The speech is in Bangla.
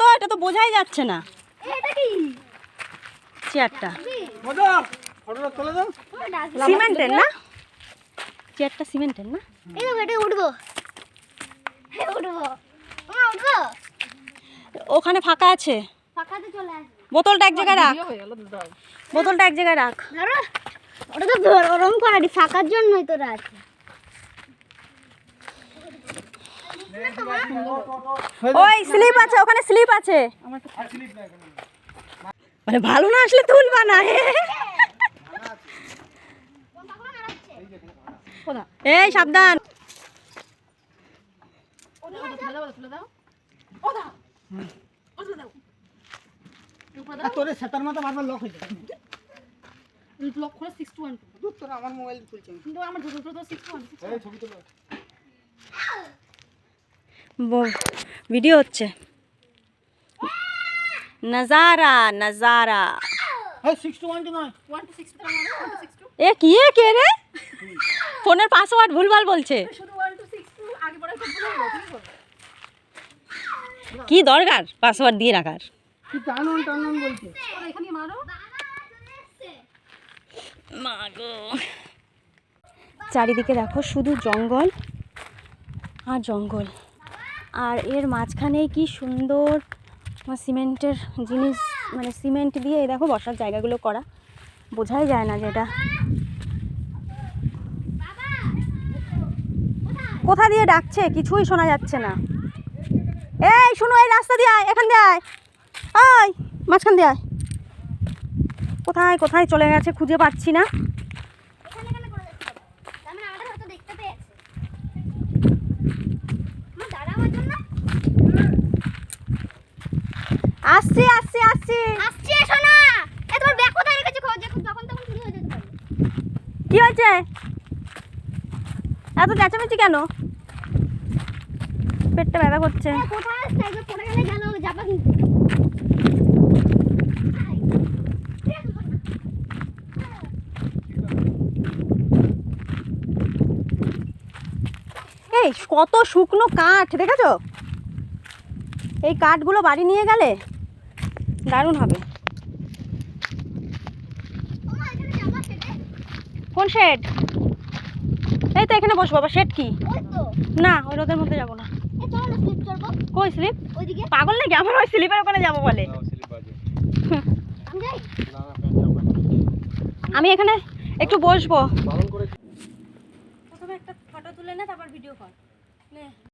তো এটা তো বোঝাই যাচ্ছে না। চেয়ারটা। সিমেন্টের না? চেয়ারটা সিমেন্টের না? এই তো এটা উঠবো। উঠবো। উঠবো। ওখানে ফাঁকা আছে। ফাঁকাতে চলে আসবে। বোতলটা এক জায়গায় রাখ। বোতলটা এক জায়গায় রাখ। ওটা তো ওরম করাটি ফাঁকার জন্যই তোরা আছে ওই স্লিপ আছে, ওখানে স্লিপ আছে। মানে ভালো না আসলে তুলবা না। এই, সাবধান। করে সিক্স টু আমার মোবাইল খুলছে কিন্তু আমার দুটো তো সিক্স টু ওয়ান এই ছবি তুলো ভিডিও হচ্ছে। নজারা নজারা। এ কি এ কে রে? ফোনের পাসওয়ার্ড ভুলভাল বলছে। কি দরকার পাসওয়ার্ড দিয়ে রাখার? চারিদিকে দেখো শুধু জঙ্গল আর জঙ্গল। আর এর মাঝখানে কি সুন্দর সিমেন্টের জিনিস মানে সিমেন্ট দিয়ে দেখো বসার জায়গাগুলো করা। বোঝাই যায় না যে এটা কোথা দিয়ে ডাকছে? কিছুই শোনা যাচ্ছে না। এই, শুনো, এই রাস্তা দিয়ে আয়, এখান দিয়ে আয়। আয় মাঝখান দিয়ে আয়। কোথায় কোথায় চলে গেছে খুঁজে পাচ্ছি না এখানে এখানে করে যাচ্ছে তার মানে আমাদের হয়তো দেখতে পেয়েছে আমার দাদা আমার জন্য আসছি আসছি আসছি। আসছি এসো না। এ তোমার ব্যাগ কোথায় রেখেছো? খোঁজ যখন তখন তখন চুরি হয়ে যেতে পারে। কি হয়েছে? এত চেঁচামেচি কেন? পেটটা ব্যথা করছে। কোথায় আসছে একবার পড়ে গেলে গেল যাবা কিন্তু। এই কত শুকনো কাঠ দেখেছ? এই কাঠগুলো বাড়ি নিয়ে গেলে? দারুণ হবে। কোন শেড? এই তো এখানে বসবো। বাবা শেড কি? না ওই রোদের মধ্যে যাব না। কই স্লিপ? ওইদিকে পাগল নাকি? আমার ওই স্লিপের ওখানে যাব বলে। আমি এখানে একটু বসবো। প্রথমে একটা ফটো তুলে নে তারপর ভিডিও কর। নে।